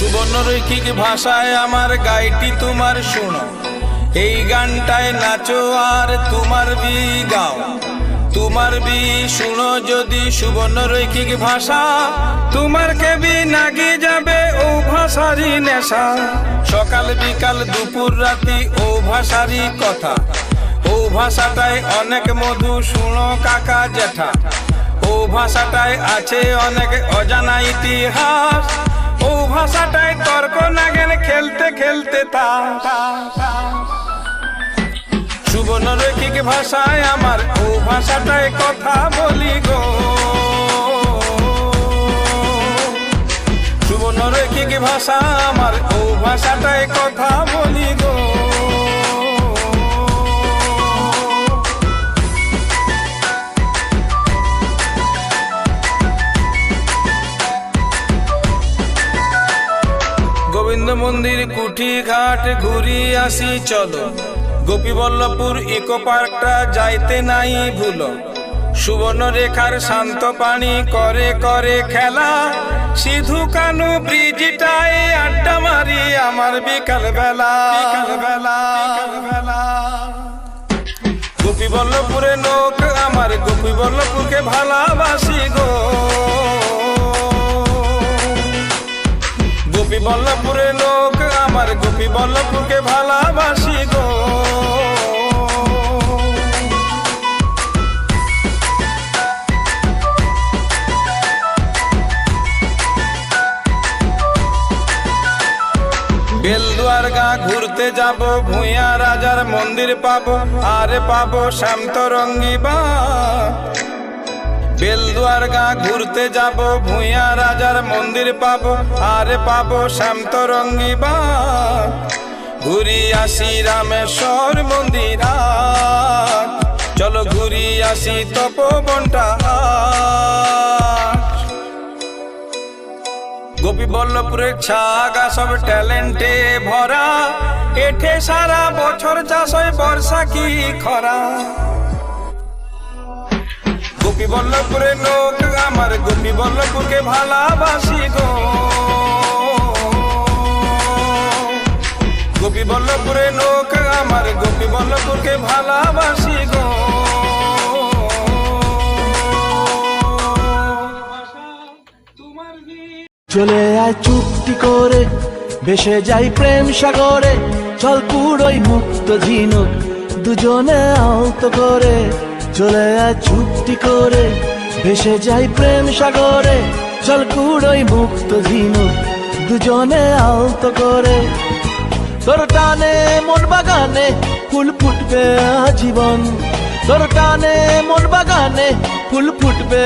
সুবর্ণরৈখিক ভাষায় আমার গাইটি তোমার শুনো। এই গানটায় নাচো আর তোমার বি গাও। তোমার বি শুনো যদি সুবর্ণরৈখিক ভাষা। তোমার কেবি নাগি যাবে ও ভাষারই নেশা। সকাল বিকাল দুপুর রাতি ও ভাষারই কথা। ও ভাষাটায় অনেক মধু শুনো কাকা জেঠা ও ভাষাটায় আছে অনেক অজানা ইতিহাস। ভাষাটায় তর্ক নাগেন খেলতে খেলতে তা সুবর্ণ রৈখিক ভাষায় আমার ও ভাষাটাই কথা বলি গো। সুবর্ণ রৈখিক ভাষা আমার ও ভাষাটায় কথা গোবিন্দ মন্দির কুঠি ঘাট ঘুরি আসি চলো। গোপীবল্লভপুর ইকো পার্কটা যাইতে নাই ভুলো। সুবর্ণ রেখার শান্ত পানি করে করে খেলা। সিধু কানু ব্রিজটাই আড্ডা মারি আমার বিকাল বেলা। বেলা বেলা। গোপীবল্লভপুরে লোক আমার গোপীবল্লভপুরকে ভালোবাসি গো। গোপী বল্লভপুরে লোক, আমার গোপী বল্লভপুরকে ভালোবাসি গো। বেলদুয়ার গা ঘুরতে যাব, ভুঁইয়া রাজার মন্দির পাবো, আরে পাবো শ্যামতরঙ্গী বা বেলদুয়ার গা ঘুরতে যাব, ভুঁইয়া রাজার মন্দির পাবো, আরে পাবো শ্যামতরঙ্গী বা ঘুরি আসি রামেশ্বর মন্দির। চলো ঘুরি আসি তপবনটা। গোপী বল্লভপুরের ছাগা সব ট্যালেন্টে ভরা। এঠে সারা বছর চাষ হয় বর্ষা কি খরা। গোপী বল্লভপুরের লোক আমার গোপী বল্লভপুরকে ভালোবাসি গো। গোপী বল্লভপুরের লোক আমার গোপী বল্লভপুরকে ভালোবাসি গো। চলে আয় চুক্তি করে, ভেসে যাই প্রেম সাগরে, চল পুরোই মুক্ত ঝিনুক, দুজনে আলতো করে। চলে আয় চুক্তি করে, ভেসে যাই প্রেম সাগরে, চল কুড়োই মুক্ত ঝিনুক দুজনে আলত করে। তোর টানে মন বাগানে ফুল ফুটবে আজীবন, তোর টানে মন বাগানে ফুল ফুটবে